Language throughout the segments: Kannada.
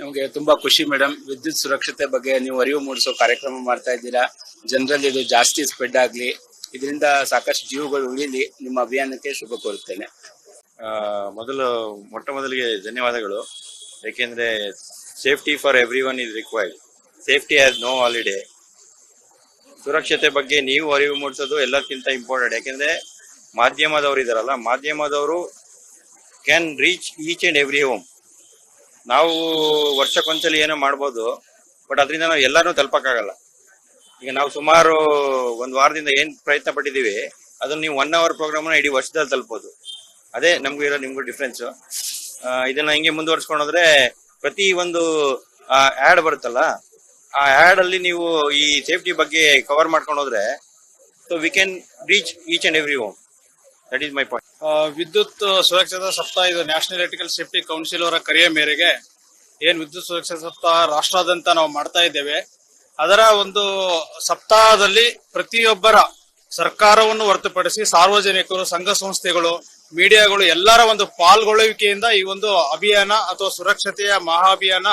ನಮಗೆ ತುಂಬಾ ಖುಷಿ ಮೇಡಮ್ ವಿದ್ಯುತ್ ಸುರಕ್ಷತೆ ಬಗ್ಗೆ ನೀವು ಅರಿವು ಮೂಡಿಸೋ ಕಾರ್ಯಕ್ರಮ ಮಾಡ್ತಾ ಇದ್ದೀರಾ. ಜನರಲ್ಲಿ ಇದು ಜಾಸ್ತಿ ಸ್ಪ್ರೆಡ್ ಆಗಲಿ, ಇದರಿಂದ ಸಾಕಷ್ಟು ಜೀವಗಳು ಉಳಿಲಿ ನಿಮ್ಮ ಅಭಿಯಾನಕ್ಕೆ ಶುಭ ಕೋರುತ್ತೇನೆ. ಮೊದಲು ಮೊಟ್ಟ ಮೊದಲಿಗೆ ಧನ್ಯವಾದಗಳು. ಏಕೆಂದ್ರೆ safety for everyone is required. Safety as no holiday. ಸುರಕ್ಷತೆ ಬಗ್ಗೆ ನೀವು ಅರಿವು ಮೂಡಿಸೋದು ಎಲ್ಲಕ್ಕಿಂತ ಇಂಪಾರ್ಟೆಂಟ್. ಯಾಕೆಂದ್ರೆ ಮಾಧ್ಯಮದವರು ಇದಾರಲ್ಲ, ಮಾಧ್ಯಮದವರು can reach each and every home ನಾವು ವರ್ಷಕ್ಕೊಂದ್ಸಲಿ ಏನೋ ಮಾಡ್ಬೋದು ಬಟ್ ಅದರಿಂದ ನಾವು ಎಲ್ಲಾನು ತಲುಪಕ್ಕಾಗಲ್ಲ. ಈಗ ನಾವು ಸುಮಾರು ಒಂದು ವಾರದಿಂದ ಏನ್ ಪ್ರಯತ್ನ ಪಟ್ಟಿದ್ದೀವಿ, ಅದನ್ನ ನೀವು ಒನ್ ಅವರ್ ಪ್ರೋಗ್ರಾಮ್ನ ಇಡೀ ವರ್ಷದಲ್ಲಿ ತಲುಪೋದು. ಅದೇ ನಮಗೂ ಇರೋ ನಿಮ್ಗೂ ಡಿಫ್ರೆನ್ಸ್ ಇದನ್ನ ಹಿಂಗೆ ಮುಂದುವರ್ಸ್ಕೊಂಡು ಹೋದ್ರೆ ಪ್ರತಿ ಒಂದು ಆಡ್ ಬರುತ್ತಲ್ಲ, ಆ ಆಡ್ ಅಲ್ಲಿ ನೀವು ಈ ಸೇಫ್ಟಿ ಬಗ್ಗೆ ಕವರ್ ಮಾಡ್ಕೊಂಡು ಹೋದ್ರೆ so we can reach each and every home that is my point ವಿದ್ಯುತ್ ಸುರಕ್ಷತಾ ಸಪ್ತಾಹ ಇದು ನ್ಯಾಷನಲ್ ಎಲೆಕ್ಟ್ರಿಕಲ್ ಸೇಫ್ಟಿ ಕೌನ್ಸಿಲ್ ಅವರ ಕರೆಯ ಮೇರೆಗೆ ಏನ್ ವಿದ್ಯುತ್ ಸುರಕ್ಷತಾ ಸಪ್ತಾಹ ರಾಷ್ಟ್ರಾದ್ಯಂತ ನಾವು ಮಾಡ್ತಾ ಇದ್ದೇವೆ. ಅದರ ಒಂದು ಸಪ್ತಾಹದಲ್ಲಿ ಪ್ರತಿಯೊಬ್ಬರ ಸರ್ಕಾರವನ್ನು ಹೊರತುಪಡಿಸಿ ಸಾರ್ವಜನಿಕರು, ಸಂಘ ಸಂಸ್ಥೆಗಳು, ಮೀಡಿಯಾಗಳು ಎಲ್ಲರ ಒಂದು ಪಾಲ್ಗೊಳ್ಳುವಿಕೆಯಿಂದ ಈ ಒಂದು ಅಭಿಯಾನ ಅಥವಾ ಸುರಕ್ಷತೆಯ ಮಹಾ ಅಭಿಯಾನ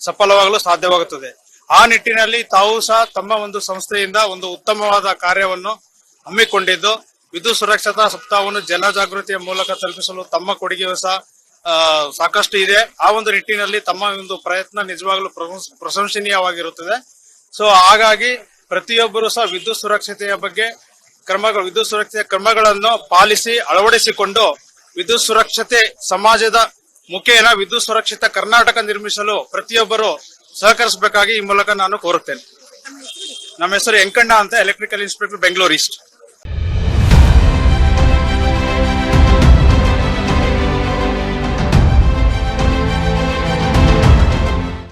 ಸಫಲವಾಗಲು ಸಾಧ್ಯವಾಗುತ್ತದೆ. ಆ ನಿಟ್ಟಿನಲ್ಲಿ ತಾವು ಸಹ ತಮ್ಮ ಒಂದು ಸಂಸ್ಥೆಯಿಂದ ಒಂದು ಉತ್ತಮವಾದ ಕಾರ್ಯವನ್ನು ಹಮ್ಮಿಕೊಂಡಿದ್ದು. ವಿದ್ಯುತ್ ಸುರಕ್ಷತಾ ಸಪ್ತಾಹವನ್ನು ಜನಜಾಗೃತಿಯ ಮೂಲಕ ತಲುಪಿಸಲು ತಮ್ಮ ಕೊಡುಗೆ ಸಹ ಸಾಕಷ್ಟು ಇದೆ. ಆ ಒಂದು ನಿಟ್ಟಿನಲ್ಲಿ ತಮ್ಮ ಒಂದು ಪ್ರಯತ್ನ ನಿಜವಾಗ್ಲೂ ಪ್ರಶಂಸ- ಪ್ರಶಂಸನೀಯವಾಗಿರುತ್ತದೆ. ಸೊ ಹಾಗಾಗಿ ಪ್ರತಿಯೊಬ್ಬರು ಸಹ ವಿದ್ಯುತ್ ಸುರಕ್ಷತೆಯ ಬಗ್ಗೆ ಕ್ರಮಗಳು ವಿದ್ಯುತ್ ಸುರಕ್ಷತೆಯ ಕ್ರಮಗಳನ್ನು ಪಾಲಿಸಿ ಅಳವಡಿಸಿಕೊಂಡು ವಿದ್ಯುತ್ ಸುರಕ್ಷತೆ ಸಮಾಜದ ಮುಖೇನ ವಿದ್ಯುತ್ ಸುರಕ್ಷಿತ ಕರ್ನಾಟಕ ನಿರ್ಮಿಸಲು ಪ್ರತಿಯೊಬ್ಬರು ಸಹಕರಿಸಬೇಕಾಗಿ ಈ ಮೂಲಕ ನಾನು ಕೋರುತ್ತೇನೆ. ನಮ್ಮ ಹೆಸರು ಎಂಕಣ್ಣ ಅಂತ ಎಲೆಕ್ಟ್ರಿಕಲ್ ಇನ್ಸ್ಪೆಕ್ಟರ್ ಬೆಂಗಳೂರು ಈಸ್ಟ್